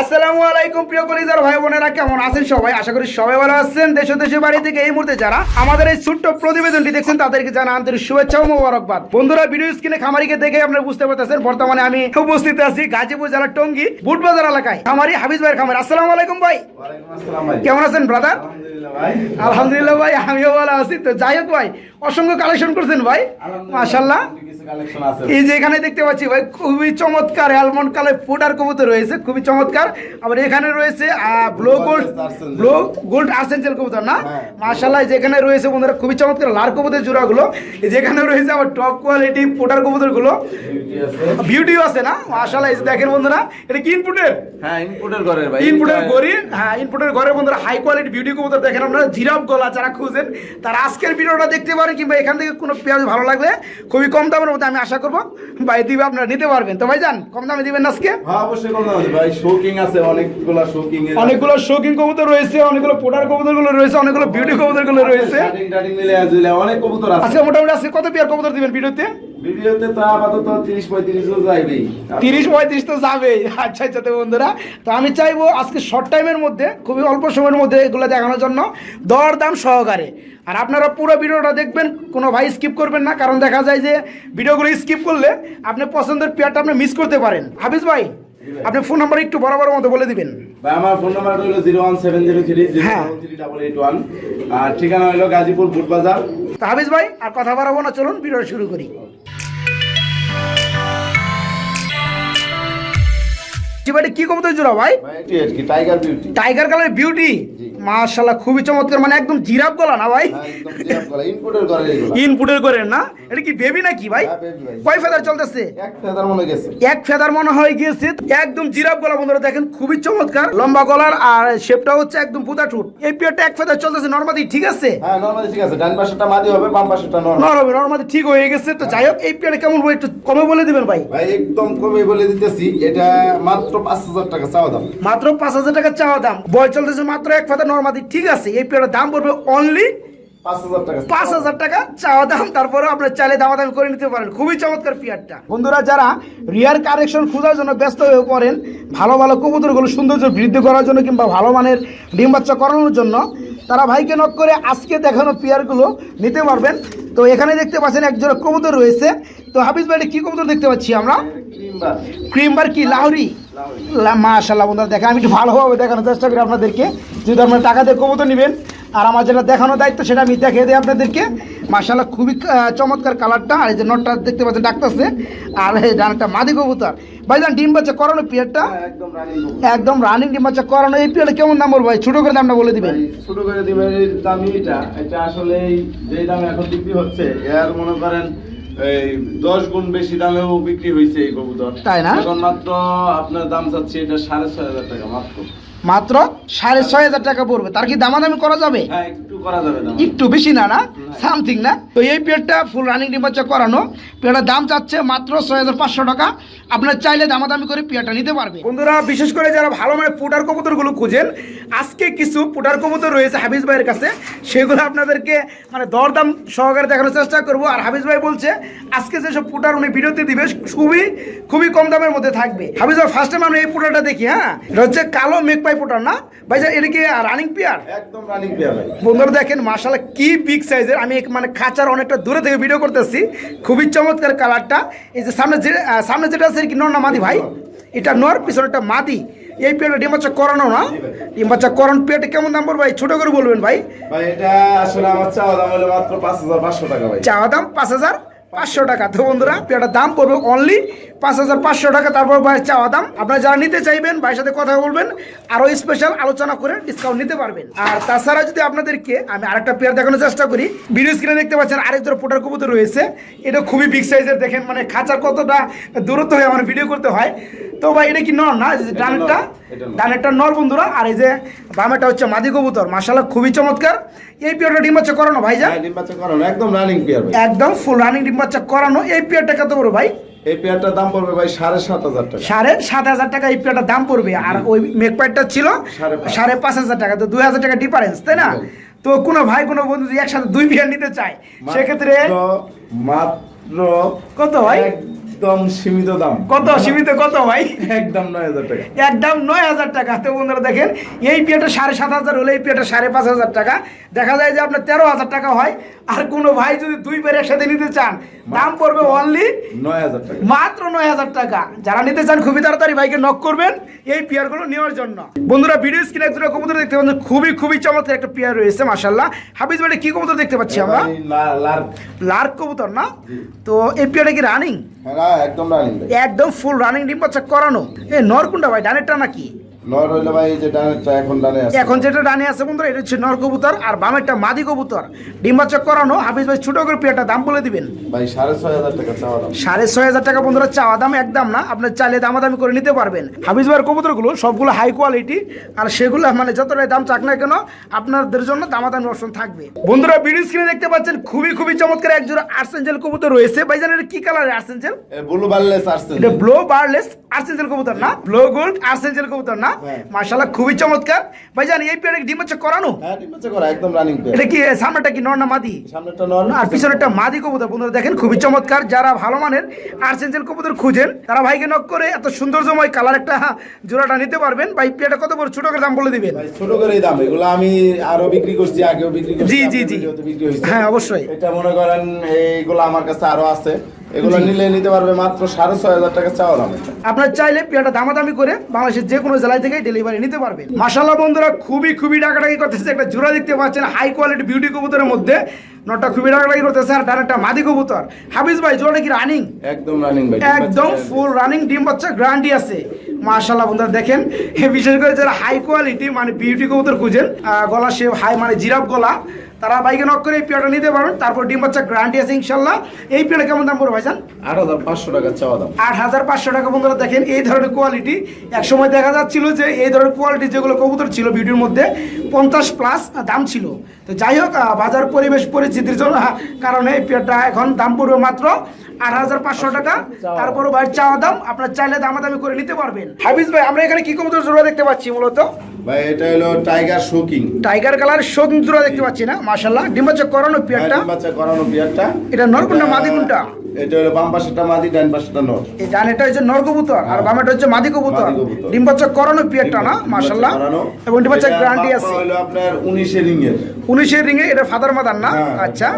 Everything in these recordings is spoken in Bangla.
আসসালামু আলাইকুম প্রিয় কলিজার ভাই বোনেরা কেমন আছেন সবাই? আশা করি সবাই ভালো আছেন। দেশ ও দেশের বাড়ি থেকে এই মুহূর্তে যারা আমাদের এই ছোট্ট প্রতিবেদনটি দেখছেন তাদেরকে জানা আন্তরিক শুভেচ্ছা ও মোবারকবাদ। বন্ধুরা ভিডিও স্ক্রিনে খামারিকে দেখে আপনারা বুঝতে পারতেছেন বর্তমানে আমি উপস্থিত আছি গাজীপুর জেলার টঙ্গী বুটবাজার এলাকায়। খামারি হাবিজ ভাইয়ের খামার। আসসালামু আলাইকুম ভাই। কেমন আছেন ব্রাদার আলহামদুলিল্লাহ ভাই। আলহামদুলিল্লাহ ভাই আমিও ভালো আছি। তো যাই হোক ভাই অসংখ্য কালেকশন করছেন ভাই। মাশাল্লাহ। এই যে এখানে দেখতে পাচ্ছি ভাই খুবই চমৎকার অ্যালমন্ড কালার ফুটার কবুতর রয়েছে খুবই চমৎকার। আবার এখানে রয়েছে blue gold. Blue gold archangel কবুতর না হ্যাঁ। মাশাল্লাহ যেখানে রয়েছে বন্ধুরা খুবই চমৎকার লাল কবুতর জোড়াগুলো যেখানে রয়েছে আবার টপ কোয়ালিটি ফুটার কবুতরগুলো আছে। বিউটিও আছে না মাশাল্লাহ এই দেখেন বন্ধুরা এটা কি ইনপুটের হ্যাঁ, input-এর ঘরের ভাই। ইনপুটের গড়ি হ্যাঁ ইনপুটের ঘরে বন্ধুরা হাই কোয়ালিটি বিউটি কবুতর দেখেন আপনারা জিরাফ গলা যারা খুঁজেন তারা আজকের ভিডিওটা দেখতে পারেন কিংবা এখান থেকে কোনো পেঁয়াজ ভালো লাগলে খুবই কম দামের মধ্যে আমি আশা করব ভাই দিবে আপনারা নিতে পারবেন তো ভাই যান কম দামে দিবেন আজকে হ্যাঁ, অবশ্যই কম দাম ভাই। শৌকিং আছে, অনেকগুলা শৌকিং এর- অনেকগুলো শৌখিন কবুতর রয়েছে অনেকগুলো পোটার কবুতরগুলো রয়েছে অনেকগুলো বিউটি কবুতরগুলো রয়েছে। অনেক কবুতর আছে। আজকে মোটামুটি আজকে কত পেয়ার কবুতর দিবেন ভিডিওতে? ভিডিওতে তো আপাতত 30-35 ও যাইবেই। তিরিশ পঁয়ত্রিশ তো যাবেই। আচ্ছা আচ্ছা তো বন্ধুরা তো আমি চাইব আজকে শর্ট টাইমের মধ্যে খুবই অল্প সময়ের মধ্যে এগুলো দেখানোর জন্য দর দাম সহকারে। আর আপনারা পুরো ভিডিওটা দেখবেন কোনো ভাই স্কিপ করবেন না কারণ দেখা যায় যে ভিডিওগুলো স্কিপ করলে আপনি পছন্দের পেয়ারটা আপনি মিস করতে পারেন। হাফিজ ভাই? আপনি ফোন নাম্বার একটু বরাবর মতো বলে দিবেন। ভাই, আমার ফোন নাম্বার হলো zero one seven zero three আর ঠিকানা হলো গাজীপুর বুটবাজার। তা হাফিজ ভাই আর কথা বাড়াবো না চলুন ভিডিও শুরু করি। জিবাটি কি কবুতর জোড়া ভাই? ভাই, এটি কি, tiger beauty tiger colour beauty জি। মাশাল্লাহ খুবই চমৎকার মানে একদম জিরাফ গলা না ভাই? হ্যাঁ। ইনপুটের করেন না? এটা কি বেবি নাকি ভাই? হ্যাঁ, ভাই। কয় ফেদার চলতেছে? এক ফেদার মনে হয় গিয়েছে একদম জিরাফ গলা বন্ধুরা দেখেন খুবই চমৎকার। লম্বা গলার আর শেপটা হচ্ছে একদম পুতা ঠুট এই পিয়ারটা এক ফেদার চলতেছে নর্মালি ঠিক আছে? হ্যাঁ নর্মালি ঠিক আছে। ডান পাশেরটা মাদি হবে বাম পাশেরটা নর্মাল নরমালি নর্মালি ঠিক হয়ে গেছে। তো যাই হোক এই পিয়ারটা কেমন বই একটু কমে বলে দিবেন ভাই? ভাই একদম কমে বলে দিতেছি। এটা মাত্র পাঁচ হাজার টাকা চাওয়া দাম। মাত্র পাঁচ হাজার টাকা চাওয়া দাম। বয় চলতেছে মাত্র এক ফেদার নর্মালি ঠিক আছে এই পিয়ারের দাম পড়বে অনলি পাঁচ হাজার টাকা। চাওয়া দাম তারপরে আপনার চাইলে দামাদামি করে নিতে পারেন। খুবই চমৎকার পিয়ারটা। বন্ধুরা যারা রিয়ার কারেকশন খোঁজার জন্য ব্যস্ত হয়ে পড়েন ভালো ভালো কবুতরগুলো সৌন্দর্য বৃদ্ধি করার জন্য কিংবা ভালো মানের ডিম বাচ্চা করানোর জন্য তারা ভাইকে নক করে আজকে দেখানো পিয়ারগুলো নিতে পারবেন। তো এখানে দেখতে পাচ্ছেন একজোড়া কবুতর রয়েছে। তো হাফিজ ভাই কি কবুতর দেখতে পাচ্ছি আমরা? ক্রিমবার ক্রিমবার কি? লাহরি? মাশাল্লাহ বন্ধুরা দেখেন আমি একটু ভালোভাবে দেখানোর চেষ্টা করি আপনাদেরকে। যদি আপনার টাকা দিয়ে কবুতর নেবেন আর আমার যেটা দেখানোর দায়িত্ব সেটা আমি দেখিয়ে দিই আপনাদেরকে। মাশাল্লাহ খুবই চমৎকার কালারটা আর এই যে নটটা দেখতে পাচ্ছেন ডাকতেছে। আর এই ডানটা মাদি কবুতর। ভাইজান ডিম বাচ্চা করানো পিয়ারটা? একদম রানিং ডিম বাচ্চা করানো। এই পিয়ারটা কেমন দাম বলব ভাই? ছোটো করে দামটা বলে দিবেন। শুরু করে দিবেন এই দাম এটা। এটা আসলে এই যে দামে এখন বিক্রি হচ্ছে এর মনে করেন এই দশ গুণ বেশি দামেও বিক্রি হয়েছে এই কবুতর তাই না? এখন মাত্র আপনার দাম চাচ্ছি এটা সাড়ে ছয় হাজার টাকা মাত্র মাত্র সাড়ে ছয় হাজার টাকা পড়বে। তার কি দামাদামি করা যাবে? হ্যাঁ একটু করা যাবে একটু বেশি না না? সামথিং না? তো এই পেয়ারটা ফুল রানিং ডিম বাচ্চা করানো। পেয়ারটার দাম চাচ্ছে মাত্র ছয় হাজার পাঁচশো টাকা। আপনার চাইলে দামাদামি করে পেয়ারটা নিতে পারবে। বন্ধুরা বিশেষ করে যারা ভালো মানে পুটার কবুতরগুলো খুঁজেন আজকে কিছু পুটার কবুতর রয়েছে হাফিজ ভাইয়ের কাছে। সেগুলো আপনাদেরকে মানে দরদাম সহকারে দেখানোর চেষ্টা করব। আর হাফিজ ভাই বলছে আজকে যেসব পুটার উনি ভিডিওতে দিবে খুবই খুবই কম দামের মধ্যে থাকবে। হাফিজ ভাই ফার্স্ট টাইম আমরা এই পুটারটা দেখি হ্যাঁ? এটা হচ্ছে কালো মেঘপাই পুটার না? ভাই এটা কি রানিং পেয়ার একদম রানিং পেয়ার ভাই। বন্ধুরা দেখেন মার্শাল্লাহ কি বিগ সাইজের আমি মানে খাঁচার অনেকটা দূরে থেকে ভিডিও করতেছি। খুবই চমৎকার কালারটা এই যে সামনে যে সামনে যেটা আছে কি নর না মাদি ভাই? এটা নর পিছনেটা মাদি। এই পেয়ারটা ডিম বাচ্চা করানো না? ডিম বাচ্চা করান পেয়ারটা কেমন দাম পড়বে ভাই? ছোট করে বলবেন ভাই। ভাই এটা আসলে আমার চাওয়া দাম হলো মাত্র পাঁচ হাজার পাঁচশো টাকা ভাই। চাওয়া দাম পাঁচ হাজার পাঁচশো টাকা। তো বন্ধুরা পেয়ারটার দাম পড়বে অনলি পাঁচ হাজার পাঁচশো টাকা। তারপর ভাই চাওয়া দাম, আপনারা যারা নিতে চাইবেন, ভাইয়ের সাথে কথা বলবেন, আরও স্পেশাল আলোচনা করে ডিসকাউন্ট নিতে পারবেন। আর তাছাড়া যদি আপনাদেরকে আমি আরেকটা পেয়ার দেখানোর চেষ্টা করি ভিডিও স্ক্রিনে দেখতে পাচ্ছেন আরেক পোটার কবুতর রয়েছে। এটা খুবই বিগ সাইজের দেখেন মানে খাঁচার কতটা দূরত্ব হয়ে আমার ভিডিও করতে হয়। তো ভাই, এটা কি নন না? যে ডানেরটা নর। বন্ধুরা আর এই যে বামেটা হচ্ছে মাদি কবুতর। খুবই চমৎকার। এই পেয়ারটা ডিম বাচ্চা করানো ভাই যা? হ্যাঁ, ডিম বাচ্চা করানো একদম রানিং পেয়ার ভাই। একদম ফুল রানিং ডিম বাচ্চা করানো। এই পেয়ারটা কত বড় ভাই? এই পেয়ারটার দাম পড়বে ভাই সাড়ে সাত হাজার টাকা। সাড়ে সাত হাজার টাকা এই পেয়ারটার দাম পড়বে। আর ওই মেকপ্যাডটা ছিল সাড়ে পাঁচ। হাজার টাকা তো দুই হাজার টাকা ডিফারেন্স তাই না? তো কোনো ভাই কোনো বন্ধু যদি একসাথে দুই পেয়ার নিতে চায় সেক্ষেত্রে মাত্র- কত ভাই? একদম সীমিত দাম। কত? সীমিত কত ভাই? একদম নয় হাজার টাকা। একদম নয় হাজার টাকা। তো বন্ধুরা দেখেন এই পিয়াটা সাড়ে সাত হাজার হলে এই পিয়াটা সাড়ে পাঁচ হাজার টাকা। দেখা যায় যে আপনার তেরো হাজার টাকা হয়। আর কোনো ভাই যদি দুই পেয়ার একসাথে নিতে চান দাম পড়বে অনলি নয় হাজার টাকা। মাত্র নয় হাজার টাকা। যারা নিতে চান খুবই তাড়াতাড়ি ভাইকে নক করবেন এই পেয়ারগুলো নেওয়ার জন্য। বন্ধুরা ভিডিও স্ক্রিনে একজোড়া কবুতর দেখতে পাচ্ছেন। খুবই খুবই চমৎকার একটা পেয়ার রয়েছে মাশাল্লাহ হাফিজ ভাই কি কবুতর দেখতে পাচ্ছি আমরা? লার্ক। কবুতর না? তো এই পেয়ারটা কি রানিং একদম রানিং একদম ফুল রানিং ডিম করানো। এ নরকুন্ডা ভাই ডানেরটা নাকি? নর হইলে ভাই যে ডানেরটা এখন ডানে আছে। এখন যেটা ডানে আছে বন্ধুরা এটা হচ্ছে নর কবুতর আর বামেরটা মাদি কবুতর। ডিম করানো হাফিজ ভাই ছোট করে পেয়ারটা দাম বলে দিবেন। ভাই সাড়ে ছয় হাজার টাকা চাওয়া দাম। সাড়ে ছয় হাজার টাকা বন্ধুরা চাওয়া দাম একদম না আপনার চাইলে দামাদামি করে নিতে পারবেন। হাফিজ ভাইয়ের কবুতরগুলো সবগুলো হাই কোয়ালিটি আর সেগুলো মানে যতটাই দাম চাক না কেন আপনাদের জন্য দামাদামি অপশন থাকবে। বন্ধুরা ভিডিও স্ক্রিনে দেখতে পাচ্ছেন খুবই খুবই চমৎকার একজোড়া আর্সেঞ্জেল কবুতর রয়েছে। ভাইজান এটা কি কালারের আর্সেঞ্জেল ব্লু বার্লেস এটা ব্লো বারলেস আর্সেঞ্জেল কবুতর না ব্লো গোল্ড আর্সেঞ্জেল কবুতর না। মাশাআল্লাহ খুবই চমৎকার। ভাইজান এই পেয়ারে ডিম হচ্ছে করানো? হ্যাঁ ঠিক আছে করা একদম রানিং এটা কি সামনেটা কি নর না মাদি? সামনেটা নর আর পিছনে একটা মাদি কবুতর। বন্ধুরা দেখেন খুবই চমৎকার। যারা ভালো মানের আর্সেঞ্জেল কবুতর খুঁজেন তারা ভাইকে নক করে এত সৌন্দর্যময় কালার একটা জোড়াটা নিতে পারবেন। ভাই পেয়ারটা কত বড় ছোট করে দাম বলে দিবেন? ভাই ছোট করে এই দাম। এগুলো আমি আরও বিক্রি করছি আগেও বিক্রি করছি জি, জি, জি। হ্যাঁ অবশ্যই। এটা মনে করেন এইগুলো আমার কাছে আরও আছে। এগুলো নিলে নিতে পারবে মাত্র সাড়ে ছয় হাজার টাকা চাওয়া দাম আপনার চাইলে দামাদামি করে বাংলাদেশের যে কোনো জেলায় থেকে ডেলিভারি নিতে পারবেন। মাসাল্লাহ বন্ধুরা খুবই খুবই ডাকাডাকি করতেছে একটা জোড়া দেখতে পাচ্ছেন হাই কোয়ালিটি বিউটি কবুতরের মধ্যে। নটা খুবই ডাকাডাকি করতেছে আর একটা মাদি কবুতর। হাফিজ ভাই কি রানিং একদম রানিং ভাই একদম ফুল রানিং ডিম বাচ্চা গ্যারান্টি আছে। মাশাল্লাহ বন্ধুরা দেখেন বিশেষ করে যারা হাই কোয়ালিটি মানে বিউটি কবুতর খুঁজেন গলা সে হাই মানে জিরাফ গলা তারা বাইকে নক করে এই পেয়ারটা নিতে পারেন তারপর ডিম বাচ্চা গ্যারান্টি আছে ইনশাল্লাহ। এই পেয়ারটা কেমন দাম পড়বে ভাইজান? আট হাজার পাঁচশো টাকা চাওয়া দাম। আট হাজার পাঁচশো টাকা বন্ধুরা দেখেন এই ধরনের কোয়ালিটি এক সময় দেখা যাচ্ছিল যে এই ধরনের কোয়ালিটি যেগুলো কবুতর ছিল ভিডিওর মধ্যে পঞ্চাশ প্লাস দাম ছিল। তো যাই হোক বাজার পরিবেশ পরিস্থিতির জন্য কারণে এই পেয়ারটা এখন দাম পড়বে মাত্র আট হাজার পাঁচশো টাকা। তারপরও ভাই চাওয়া দাম আপনার চাইলে দামাদামি করে নিতে পারবেন। হাফিজ ভাই আমরা এখানে কি কবুতর জোড়া দেখতে পাচ্ছি মূলত? ভাই এটা হলো টাইগার শোকিং টাইগার কালার শোক জোড়া দেখতে পাচ্ছি না মাশাল্লাহ ডিম্বাচক করানো পিয়ারটা। বাচ্চা করানো পিয়ারটা। এটা নরকুন্ডা মাদিগুন্ডা? এটা হলো বাম পাশেটা মাদি ডান পাশেটা নর। এই ডানেটা হচ্ছে নর কবুতর আর বামেটা হচ্ছে মাদি কবুতর। করানো পেয়ারটা না এবং এটা গ্যারান্টি আছে। হলো আপনার উনিশে রিংয়ের। উনিশের রিঙে এটা ফাদার মাদার না? আচ্ছা।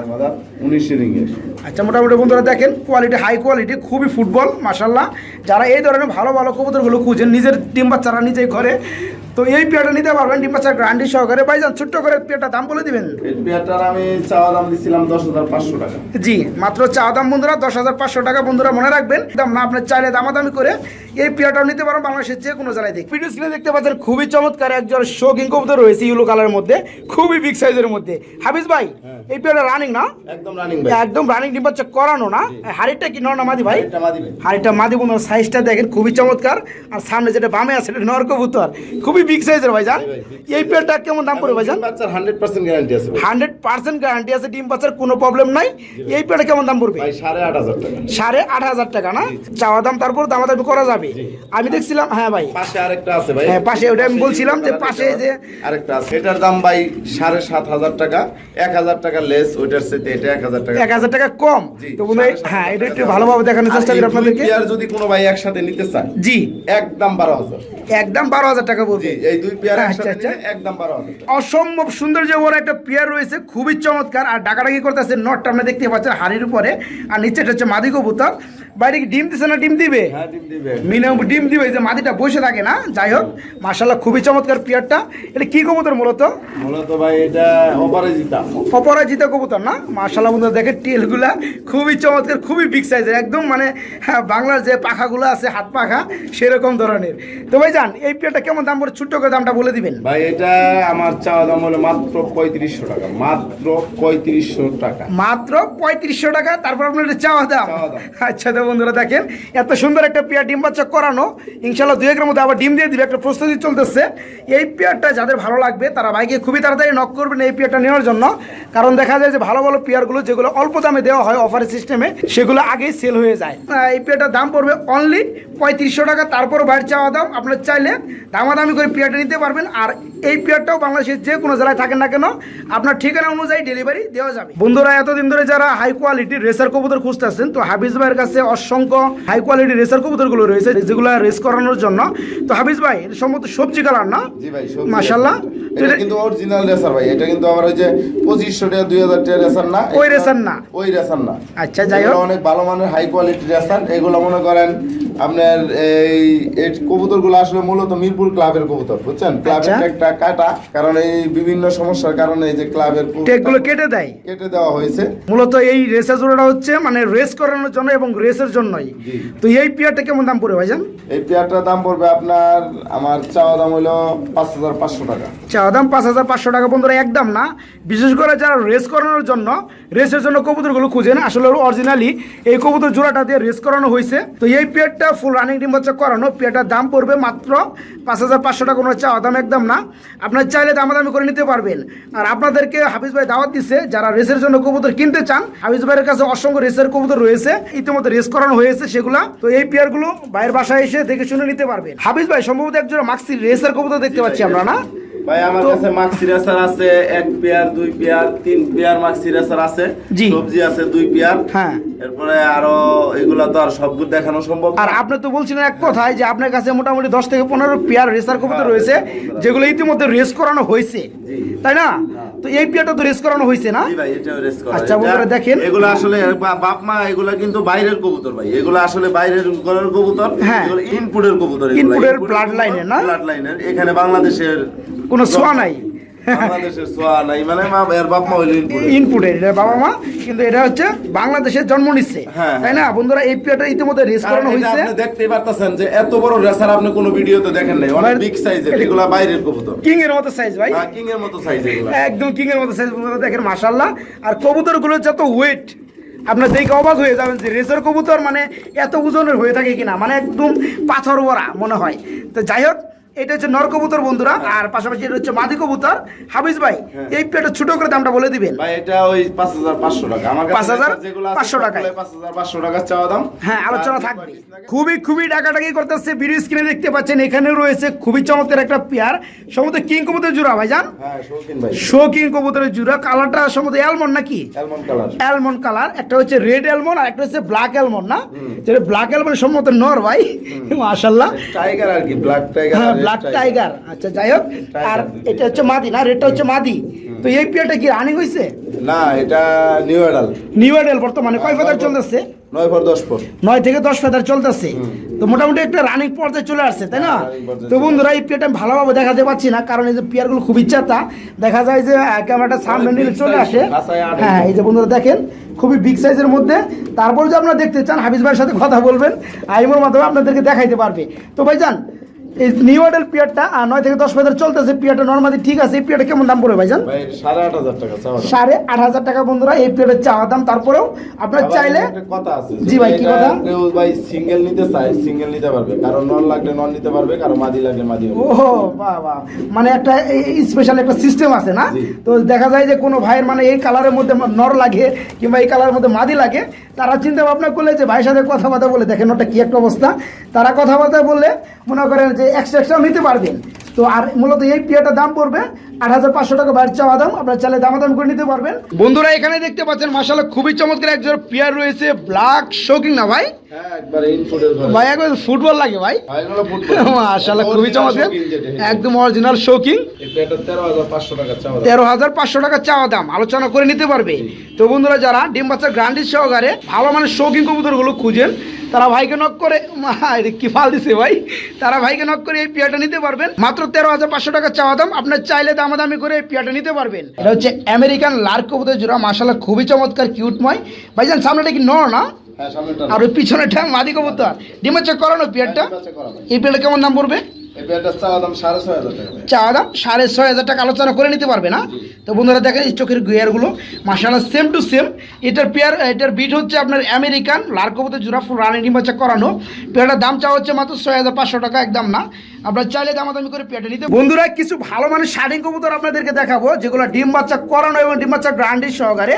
উনিশে রিংয়ের। আচ্ছা মোটামুটি বন্ধুরা দেখেন কোয়ালিটি হাই কোয়ালিটি খুবই ফুটবল মাসাল্লাহ যারা এই ধরনের ভালো ভালো কবুতরগুলো খুঁজেন নিজের ডিম বাচ্চারা নিজেই ঘরে তো এই পেয়ারটা নিতে পারবেন ডিম বাচ্চার গ্রান্ডি সহকারে। ভাইজান ছোট্ট করে পেয়ারটা দাম বলে দিবেন? এই বিয়ারটার আমি চাওয়া দাম দিছিলাম দশ হাজার পাঁচশো টাকা। জি মাত্র চা দাম বন্ধুরা দশ হাজার পাঁচশো টাকা বন্ধুরা মনে রাখবেন। দাম না আপনার চাইলে দামাদামি করে এই পেয়ারটাও নিতে পারেন বাংলাদেশের যে কোনো জেলায় থেকে ভিডিও স্ক্রিনে দেখতে পাচ্ছেন খুবই চমৎকার একজন শৌখিন কবুতর রয়েছে ইউলো কালারের মধ্যে খুবই বিগ সাইজের মধ্যে। হাফিজ ভাই এই পেয়ারটা রানিং না? একদম রানিং একদম রানিং ডিম বাচ্চা করানো না? হাড়িটা কি নর না মাদি ভাই? এটা মাদি ভাই। হাড়িটা মাদি বন্ধুর সাইজটা দেখেন খুবই চমৎকার। আর সামনে যেটা বামে আছে এটা নর কবুতর। খুবই বিগ সাইজের ভাইজান। এই পেয়ারটা কেমন দাম পড়বে ভাইজান? বাচ্চার হান্ড্রেড পার্সেন্ট গ্যারান্টি আছে ভাই। হান্ড্রেড পার্সেন্ট গ্যারান্টি আছে ডিম বাচ্চার কোনো প্রবলেম নাই। এই পেয়ারটা কেমন দাম পড়বে? ভাই সাড়ে আট হাজার টাকা। সাড়ে আট হাজার টাকা না? চাওয়া দাম তারপর দাম দামাদামি করা যাবে। আমি দেখছিলাম হ্যাঁ ভাই। পাশে আরেকটা আছে ভাই। হ্যাঁ, পাশে ওটা আমি বলছিলাম যে পাশে যে আরেকটা আছে। এটার দাম ভাই সাড়ে সাত হাজার টাকা। এক হাজার টাকা লেস ওইটার সাথে এটা এক হাজার টাকা এক হাজার টাকা কম? তো বন্ধু হ্যাঁ এটা একটু ভালোভাবে দেখানোর চেষ্টা করি আপনাদেরকে। পেয়ার যদি কোনো ভাই একসাথে নিতে চায় জি। একদম বারো হাজার। একদম বারো হাজার টাকা জি বলবে এই দুই পেয়ার আচ্ছা, একসাথে আচ্ছা। নিলে একদম বারো হাজার। অসম্ভব সৌন্দর্য বড় একটা পেয়ার রয়েছে খুবই চমৎকার। আর ডাকাডাকি করতেছে নটটা আমরা দেখতে পাচ্ছেন হাড়ির উপরে। আর নিচেটা হচ্ছে মাদি কবুতর। বাইরে কি ডিম দিছে না ডিম দিবে? হ্যাঁ ডিম দিবে। মিনিমাম ডিম দিবে যে মাদিটা বসে থাকে না যাই হোক মার্শাল্লাহ খুবই চমৎকার পেয়ারটা। এটা কি কবুতর মূলত? মূলত ভাই এটা অপরাজিতা। অপরাজিত কবুতর না? মার্শাল্লাহ বন্ধু দেখে টেলগুলা খুবই চমৎকার খুবই বিগ সাইজের একদম মানে হ্যাঁ, বাংলার যে পাখাগুলো আছে হাত পাখা সেরকম ধরনের। তো ভাই যান এই পেয়ারটা কেমন দাম পড়ে? ছোট্ট করে দামটা বলে দিবেন। ভাই এটা আমার চাওয়া দাম হলো মাত্র পঁয়ত্রিশশো টাকা মাত্র পঁয়ত্রিশশো টাকা। মাত্র পঁয়ত্রিশশো টাকা তারপর আপনার চাওয়া দাম। আচ্ছা তো বন্ধুরা দেখেন এত সুন্দর একটা পেয়ার ডিম বাচ্চা করানো, ইনশাল্লাহ দু একের মধ্যে আবার ডিম দিয়ে দিবে, একটা প্রস্তুতি চলতেছে। এই পেয়ারটা যাদের ভালো লাগবে, তারা বাইকে খুবই তাড়াতাড়ি নক করবেন এই পেয়ারটা নেওয়ার জন্য। কারণ দেখা যায় যে ভালো ভালো পেয়ারগুলো যেগুলো অল্প দামে দেওয়া হয় অফারের সিস্টেমে সেগুলো আগেই সেল হয়ে যায়। এই পেয়ারটার দাম পড়বে অনলি পঁয়ত্রিশশো টাকা তারপর বাইরে চাওয়া দাম, আপনার চাইলে দামাদামি করে পেয়ারটা নিতে পারবেন। আর এই পেয়ারটাও বাংলাদেশের যে কোনো জেলায় থাকেন না কেন, আপনার ঠিকানা অনুযায়ী ডেলিভারি দেওয়া যাবে। বন্ধুরা, এতদিন ধরে যারা হাই কোয়ালিটির রেসার কবুতর খুঁজতেছেন, তো হাফিজ ভাইয়ের কাছে অসংখ্য হাই কোয়ালিটি রেসার কবুতরগুলো রয়েছে। যেগুলো রেস করানোর জন্য। তো হাফিজ ভাই সম্ভবত সবজি কালার না? জি ভাই সবজি মাশাল্লাহ রেসার। তো এটা এটা- কিন্তু অরিজিনাল রেসার ভাই। এটা কিন্তু আবার ওই যে পঁচিশশো টাকা দুই হাজার টাকা রেসার না? ওই রেসার না। ওই রেসার না। আচ্ছা, যাই হোক। অনেক ভালো মানের হাই কোয়ালিটি রেসার এগুলো মনে করেন আপনার এই এই কবুতরগুলো আসলে মূলত মিরপুর ক্লাবের কবুতর বুঝছেন? ক্লাবের আচ্ছা। একটা কাটা কারণ এই বিভিন্ন সমস্যার কারণে এই যে ক্লাবের টেকগুলো কেটে দেয়? কেটে দেওয়া হয়েছে। মূলত এই রেসের জোড়াটা হচ্ছে মানে রেস করানোর জন্য এবং রেসের জন্যই। তো এই পেয়ারটা কেমন দাম পড়ে ভাইজান? এই পেয়ারটার দাম পড়বে আপনার আমার চাওয়া দাম হলো পাঁচ হাজার পাঁচশো টাকা। চাওয়া দাম পাঁচ হাজার পাঁচশো টাকা বন্ধুরা একদম না। বিশেষ করে যারা রেস করানোর জন্য রেসের জন্য কবুতরগুলো খুঁজেন আসলে অরিজিনালি এই কবুতর জোড়াটা দিয়ে রেস করানো হয়েছে। তো এই পেয়ারটা ফুল রানিং ডিম বাচ্চা করানো পেয়ারটার দাম পড়বে মাত্র পাঁচ হাজার পাঁচশো টাকা কোনো চাওয়া দাম একদম না। আপনার চাইলে দামাদামি করে নিতে পারবেন। আর আপনাদেরকে হাফিজ ভাই দাওয়াত দিচ্ছে যারা রেসের জন্য কবুতর কিনতে চান হাফিজ ভাইয়ের কাছে অসংখ্য রেসের কবুতর রয়েছে। ইতিমধ্যে রেস করানো হয়েছে সেগুলা। তো এই পেয়ারগুলো ভাইয়ের বাসায় এসে দেখে শুনে নিতে পারবেন। হাফিজ ভাই, সম্ভবত একজন মাক্সি রেসের কবুতর দেখতে পাচ্ছি আমরা, না? ভাই আমার কাছে মাক্সি রেসার আছে এক পেয়ার দুই পেয়ার তিন পেয়ার মাক্সি রেসার আছে সবজি আছে দুই পেয়ার। হ্যাঁ। এরপরে আরও এগুলা তো আর সবগুলো দেখানো সম্ভব আর আপনি তো বলছিলেন এক কথায় যে আপনার কাছে মোটামুটি দশ থেকে পনেরো পেয়ার রেসার কবুতর হ্যাঁ, রয়েছে। যেগুলো ইতিমধ্যে রেস করানো হয়েছে। তাই না? হ্যাঁ। তো এই পেয়ারটা তো রেস করানো হয়েছে না? আচ্ছা, বন্ধুরা দেখেন। এগুলো আসলে বাপ মা এগুলা কিন্তু বাইরের কবুতর ভাই। এগুলো আসলে বাইরের ঘরের কবুতর হ্যাঁ। ইনপুটের কবুতর ইনপুটের line এর না? ব্লাড লাইনের এখানে বাংলাদেশের কোনো ছোঁয়া নাই। নাই মানে এর বাপ মা হইল ইনপুটের ইনপুটের এটা বাবা মা কিন্তু এটা হচ্ছে বাংলাদেশের জন্ম নিচ্ছে হ্যাঁ, তাই না? বন্ধুরা এই পেয়ারটা ইতিমধ্যে রেস আর করানো এটা হয়েছে দেখতেই পারতেছেন যে এত বড় রেসার আপনি কোনো ভিডিওতে দেখেন নাই। অনেক বিগ সাইজের এটা- বাইরের কবুতর। কিং এর মতো সাইজ ভাই। কিং এর মতো সাইজ এগুলা। একদম কিং এর মতো সাইজ বন্ধুরা দেখেন মাশাল্লাহ আর কবুতরগুলো যত ওয়েট আপনার দেখে অবাক হয়ে যাবেন যে রেসের কবুতর মানে এত ওজনের হয়ে থাকে কিনা। মানে একদম পাথর ভরা মনে হয়। তো যাই হোক এটা হচ্ছে নর কবুতর বন্ধুরা আর পাশাপাশি এটা হচ্ছে মাদি কবুতর। হাফিজ ভাই হ্যাঁ। এই পেটা ছোট করে দামটা বলে দিবেন। ভাই এটা ওই পাঁচ হাজার পাঁচশো টাকা। আমার কাছে 5,500 রেসার যেগুলো আছে পাঁচশো টাকায়। পাঁচ হাজার পাঁচশো টাকা চাওয়া দাম। হ্যাঁ আলোচনা থাকবে। খুবই খুবই ডাকাডাকি করতেছে। ভিডিও স্ক্রিনে দেখতে পাচ্ছেন এখানেও রয়েছে খুবই চমৎকার একটা পেয়ার। সমুদ্র কিং কবুতর জোড়া ভাইজান? হ্যাঁ শৌখিন ভাই। শো কিং কবুতরের জোড়া কালারটা সমুদ্র অ্যালমন্ড নাকি? অ্যালমন্ড কালার অ্যালমন্ড কালার একটা হচ্ছে রেড অ্যালমন্ড আর একটা হচ্ছে ব্ল্যাক অ্যালমন্ড না? যেটা ব্ল্যাক অ্যালমন্ড সম্ভবত নর ভাই। মাশাল্লাহ টাইগার আর কি ব্ল্যাক টাইগার হ্যাঁ ব্ল্যাক টাইগার আচ্ছা যাই হোক আর এটা হচ্ছে মাদি না? রেডটা হচ্ছে মাদি। তো এই পেয়ারটা কি রানিং হয়েছে না এটা নিউ এডাল নিউ এডেল বর্তমানে কয় ফেদার চলতেছে? নয় ফর দশ ফর। নয় থেকে দশ ফেদার চলতেছে। তো মোটামুটি একটা রানিং পর্যায়ে চলে আসছে তাই না? হ্যাঁ, তো বন্ধুরা এই পেয়ারটা আমি ভালোভাবে দেখাতে পাচ্ছি না কারণ এই যে পেয়ারগুলো খুব ইচ্ছাতা দেখা যায় যে ক্যামেরাটা সামনে নিলে চলে আসে। হ্যাঁ এই যে বন্ধুরা দেখেন খুবই বিগ সাইজের মধ্যে। তারপর যদি আপনারা দেখতে চান হাফিজ ভাইয়ের সাথে কথা বলবেন আইমোর মাধ্যমে আপনাদেরকে দেখাইতে পারবে। তো ভাই ভাইজান এই নিউ মডেল পিয়ারটা আর নয় থেকে দশ ফেদার চলতেছে পিয়ারটা নর্মালি ঠিক আছে এই পিয়ারটা কেমন দাম পড়বে ভাইজান? ভাই সাড়ে আট হাজার টাকা সাড়ে আট হাজার টাকা বন্ধুরা এই পিয়ারের চাওয়া দাম। তারপরেও আপনার চাইলে কথা আছে জি ভাই, কি কথা? কেউ ভাই সিঙ্গেল নিতে চায় সিঙ্গেল নিতে পারবে। কারও নন লাগলে নন নিতে পারবে কারও মাদি লাগলে মাদি ও বাহ বাহ। মানে একটা স্পেশাল একটা সিস্টেম আছে না? তো দেখা যায় যে কোনো ভাইয়ের মানে এই কালারের মধ্যে নর লাগে কিংবা এই কালারের মধ্যে মাদি লাগে তারা চিন্তা ভাবনা করলে যে ভাইয়ের সাথে কথাবার্তা বলে দেখেন ওটা কি একটা অবস্থা? তারা কথাবার্তা বললে মনে করেন যে এক্সট্রা এক্সট্রা নিতে পারবেন। তো আর মূলত এই পিয়াটার দাম পড়বে আট হাজার পাঁচশো টাকা দাম আপনার চাইলে দামাদাম করে নিতে পারবেন। বন্ধুরা এখানে দেখতে পাচ্ছেন মাসাল্লাহ খুবই চমৎকার একজন পিয়ার রয়েছে ব্ল্যাক শোকিং না ভাই? হ্যাঁ ভাই। একবার ফুটবল লাগে ভাই। খুবই চমৎকার একদম অরিজিনাল শৌকিং তেরো হাজার পাঁচশো টাকা চাওয়া দাম। দাম আলোচনা করে নিতে পারবে। তো বন্ধুরা যারা ডিম বাচ্চার গ্রান্ডির সহকারে ভালো মানে শৌখিন কবুতরগুলো খুঁজেন তারা ভাইকে নক করে কি ফাল দিছে ভাই? তারা ভাইকে নক করে এই পিয়াটা নিতে পারবেন। মাত্র তেরো হাজার পাঁচশো টাকা চাওয়া দাম আপনার চাইলে দামাদামি করে এই পিয়াটা নিতে পারবেন। এটা হচ্ছে আমেরিকান লার্ক কবুতর জোড়া মাসাল্লাহ খুবই চমৎকার কিউটময় ভাইজান সামনেটা কি নর না? হ্যাঁ আর ওই পিছনেটা মাদি কবুতর। ডিমের চেক করানো পিয়ারটা? করা এই পিয়ারটা কেমন দাম পড়বে? প্লেটটার দাম সাড়ে ছয় হাজার টাকা আলোচনা করে নিতে পারবে না? তো বন্ধুরা দেখেন এই চোখের গুয়ারগুলো মাসাল্লাহ সেম টু সেম এটার পেয়ার এটার বিট হচ্ছে আপনার আমেরিকান লার্কোবতে জোড়া ফুল রানি ডিম বাচ্চা করানো। পেয়ারটার দাম চাওয়া হচ্ছে মাত্র ছয় হাজার পাঁচশো টাকা একদম না। আপনার চাইলে দামাদামি করে পেয়ারটা নিতে বন্ধুরা কিছু ভালো মানের শাড়িং কবুতর আপনাদেরকে দেখাবো যেগুলো ডিম বাচ্চা করানো এবং ডিম বাচ্চা গ্রান্ডি সহকারে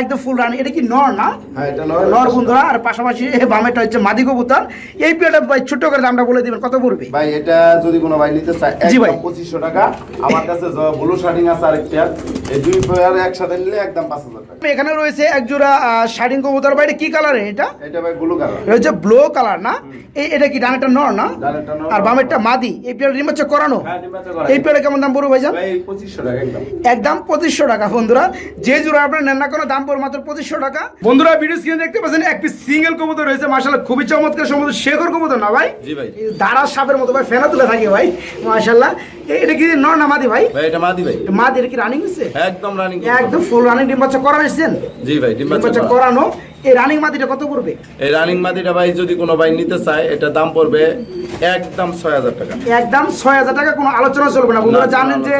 একদম ফুল রানি এটা কি নর না? হ্যাঁ নর। বন্ধুরা আর পাশাপাশি বামেটা হচ্ছে মাদি কবুতর। এই পেয়ারটা ভাই ছোট্ট করে দামটা বলে দিবেন কত পড়বে? ভাই এটা যদি কোনো ভাই নিতে চায় জি ভাই। একদম পঁচিশশো টাকা। আমার কাছে ব্লু শার্টিং আছে আরেক পেয়ার এই দুই পেয়ার একসাথে নিলে একদম পাঁচ হাজার টাকা। এখানে রয়েছে এক জোড়া শাড়িং কবুতর। ভাই এটা কি কালার এটা? এটা ভাই ব্লু কালার এটা হচ্ছে ব্লু কালার না? এই এটা কি ডানেরটা নর না। আর বামেরটা মাদি এই পেয়ারটা ডিম বাচ্চা করানো? হ্যাঁ, ডিম বাচ্চা করা। এই কেমন দাম পড়বে ভাইজান? ভাই পঁচিশশো টাকা একদম। একদম পঁচিশশো টাকা বন্ধুরা। যে জোড়া আপনার নেন না কোনো দাম পড়বে মাত্র পঁচিশশো টাকা। বন্ধুরা ভিডিও স্ক্রিনে দেখতে পাচ্ছেন এক পিস সিঙ্গেল কবুতর রয়েছে মাসাল্লাহ খুবই চমৎকার সম্ভবত শেখর কবুতর না ভাই? জি দাঁড়ার সাপের মতো ভাই ফেনা তুলে থাকে ভাই মাসাল্লাহ এটা কি নর না মাদি ভাই? ভাই এটা মাদি ভাই। মাদি এটা কি রানিং হচ্ছে একদম রানিং একদম ফুল রানিং ডিম বাচ্চা করা এসেছেন? জি ভাই ডিম বাচ্চা করানো। এই রানিং মাদিটা কত পড়বে? এই রানিং মাদিটা ভাই যদি কোনো ভাই নিতে চায় এটা দাম পড়বে একদম ছয় হাজার টাকা। একদম ছয় হাজার টাকা কোনো আলোচনা চলবে না। বন্ধুরা জানেন যে।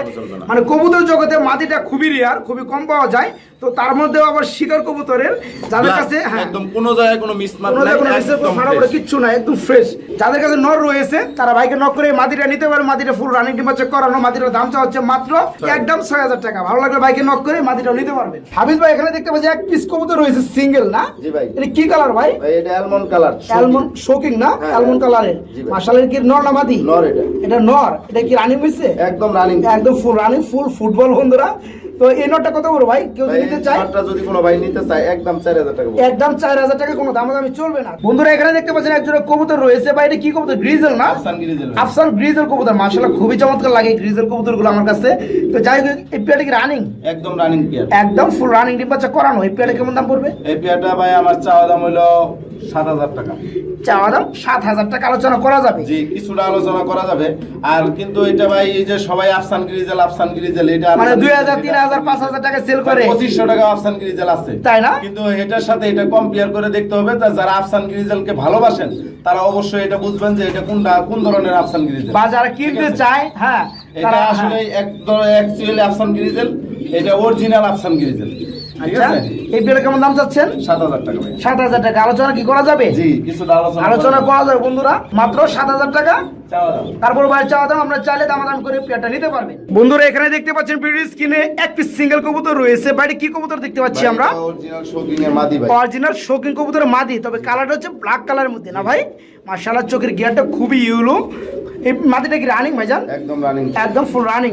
মানে কবুতর জগতে মাটিটা খুবই রেয়ার খুবই কম পাওয়া যায়। তো তার মধ্যেও আবার শিকার কবুতরের যাদের কাছে হ্যাঁ। একদম কোনো জায়গায় কোনো মিসমার্ক কোনো নাই জায়গায় কোনো। কিচ্ছু না একদম ফ্রেশ যাদের কাছে নর রয়েছে তারা ভাইকে নক করে মাটিটা নিতে পারে মাটিটা ফুল রানিং ডিম চেক করানো মাটিটার দামটা হচ্ছে মাত্র একদম ছয় হাজার টাকা। ভালো লাগলে ভাইকে নক করে মাটিটা নিতে পারবেন। হাবিজ ভাই এখানে দেখতে পাচ্ছি এক পিস কবুতর রয়েছে সিঙ্গেল না? জি ভাই। এটা কি কালার ভাই? এটা অ্যালমন্ড কালার অ্যালমন্ড শোকিং না? হ্যাঁ, অ্যালমন্ড কালারের জি কি নর না মাদি? নর এটা। এটা নর। এটা কি রানিং একদম রানিং একদম ফুল রানিং ফুল ফুটবল বন্ধুরা। তো এই নটটা কত বড় ভাই? কেউ যদি নিতে চায়? যদি কোনো ভাই নিতে চায় একদম চার হাজার টাকা একদম চার হাজার টাকা কোনো দামাদামি চলবে না। বন্ধুরা এখানে দেখতে পাচ্ছেন একজোড়া কবুতর রয়েছে বা এটা কি কবুতর? গ্রিজেল না? আফসান গিরিজেল। ভাই। আফসান গ্রিজেল কবুতর মাশাআল্লাহ খুবই চমৎকার লাগে গ্রিজেল কবুতরগুলো আমার কাছে। তো যাই হোক এই পেয়ারটা কি রানিং একদম রানিং পেয়ার। একদম ফুল রানিং ডিম বাচ্চা করানো এই পেয়ারটা কেমন দাম পড়বে? এই পেয়ারটা ভাই আমার চাওয়া দাম হলো সাত হাজার টাকা। চাওয়া দাম সাত হাজার টাকা আলোচনা করা যাবে। জি কিছুটা আলোচনা করা যাবে। আর কিন্তু এটা ভাই এই যে সবাই আফসান গ্রিজেল আফসান গ্রিজেল এটা মানে দুই হাজার তিন হাজার পাঁচ হাজার টাকা সেল করে। পঁচিশশো টাকা আফসান গ্রিজেল আছে। তাই না? কিন্তু এটার সাথে এটা কম্পেয়ার করে দেখতে হবে যারা আফসান গ্রিজেলকে ভালোবাসেন তারা অবশ্যই এটা বুঝবেন যে এটা কোনটা কোন ধরনের আফসান গ্রিজেল। বা যারা কিনতে চায় হ্যাঁ এটা আসলে হ্যাঁ। এক অ্যাকচুয়ালি আফসান গ্রিজেল এটা অরিজিনাল আফসান গ্রিজেল। আচ্ছা এই পেয়ারটা কেমন দাম চাচ্ছেন? সাত হাজার টাকা সাত হাজার টাকা। আলোচনা কি করা যাবে? জি কিছুটা আলোচনা আলোচনা করা যাবে বন্ধুরা। মাত্র সাত হাজার টাকা। তারপর বাইরে চাওয়া দাম আমরা চাইলে দামাদাম করে পেয়ারটা নিতে পারবেন। বন্ধুরা এখানে দেখতে পাচ্ছেন পিডির স্ক্রিনে এক পিস সিঙ্গেল কবুতর রয়েছে। বাইরে কি কবুতর দেখতে পাচ্ছি আমরা? অরিজিনাল মাদি শৌখিন কবুতরের মাদি তবে কালারটা হচ্ছে ব্ল্যাক কালারের মধ্যে না ভাই? মার্শাল্লাহ চোখের গিয়ারটা খুবই ইউলো এই মাদিটা কি রানিং ভাইজান? একদম রানিং একদম ফুল রানিং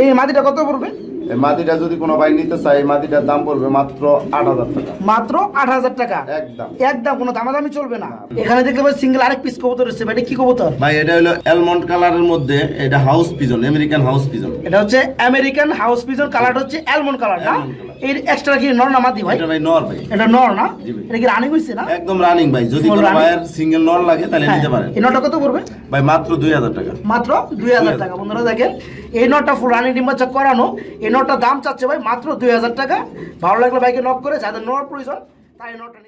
এই মাদিটা কত পড়বে? এই মাদিটা যদি কোনো ভাই নিতে চায় এই মাদিটার দাম পড়বে মাত্র আট হাজার টাকা। মাত্র আট হাজার টাকা? একদম। একদম কোনো দামাদামি চলবে না। এখানে দেখতে পাচ্ছি সিঙ্গেল আরেক পিস কবুতর রয়েছে। ভাই, এটা কি কবুতর? ভাই এটা হলো অ্যালমন্ড কালারের মধ্যে এটা house pigeon American house pigeon এটা হচ্ছে আমেরিকান হাউস পিজন কালারটা হচ্ছে অ্যালমন্ড কালার না। এর এক্সট্রা কি নর না মাদি ভাই? এটা ভাই নর ভাই। এটা নর না? এটা কি রানিং হইছে না? একদম রানিং ভাই। যদি কোনো ভাইয়ের সিঙ্গেল নর লাগে তাহলে হ্যাঁ, নিতে পারেন। এই নটা কত পড়বে? ভাই মাত্র দুই হাজার টাকা। মাত্র দুই হাজার টাকা। বন্ধুরা দেখেন এই নটা ফুল রানিং ডিম বাচ্চা করানো এই নটা দাম চাচ্ছে ভাই মাত্র দুই হাজার টাকা। ভালো লাগলে ভাইকে নক করে যাদের নর প্রয়োজন তাই নটা